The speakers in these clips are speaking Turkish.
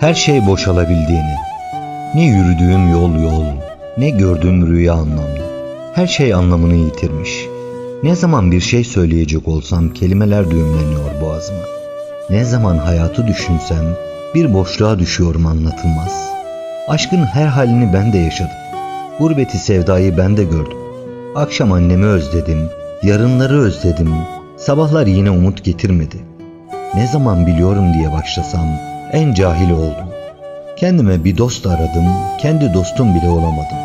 Her şey boşalabildiğini. Ne yürüdüğüm yol yol, ne gördüğüm rüya anlamlı. Her şey anlamını yitirmiş. Ne zaman bir şey söyleyecek olsam kelimeler düğümleniyor boğazıma. Ne zaman hayatı düşünsem bir boşluğa düşüyorum anlatılmaz. Aşkın her halini ben de yaşadım. Gurbeti sevdayı ben de gördüm. Akşam annemi özledim, yarınları özledim. Sabahlar yine umut getirmedi. Ne zaman biliyorum diye başlasam en cahil oldum. Kendime bir dost aradım, kendi dostum bile olamadım.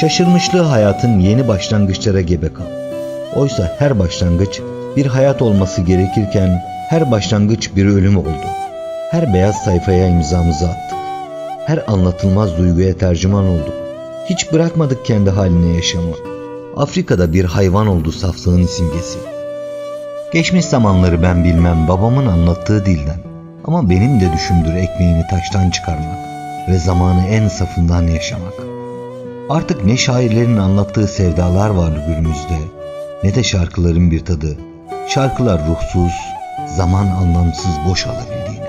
Şaşırmışlığı hayatın yeni başlangıçlara gebe kal. Oysa her başlangıç bir hayat olması gerekirken her başlangıç bir ölüm oldu. Her beyaz sayfaya imzamızı attık. Her anlatılmaz duyguya tercüman olduk. Hiç bırakmadık kendi haline yaşamı. Afrika'da bir hayvan oldu saflığın simgesi. Geçmiş zamanları ben bilmem babamın anlattığı dilden. Ama benim de düşümdür ekmeğini taştan çıkarmak ve zamanı en safından yaşamak. Artık ne şairlerin anlattığı sevdalar var günümüzde ne de şarkıların bir tadı. Şarkılar ruhsuz, zaman anlamsız boş alabildiğini.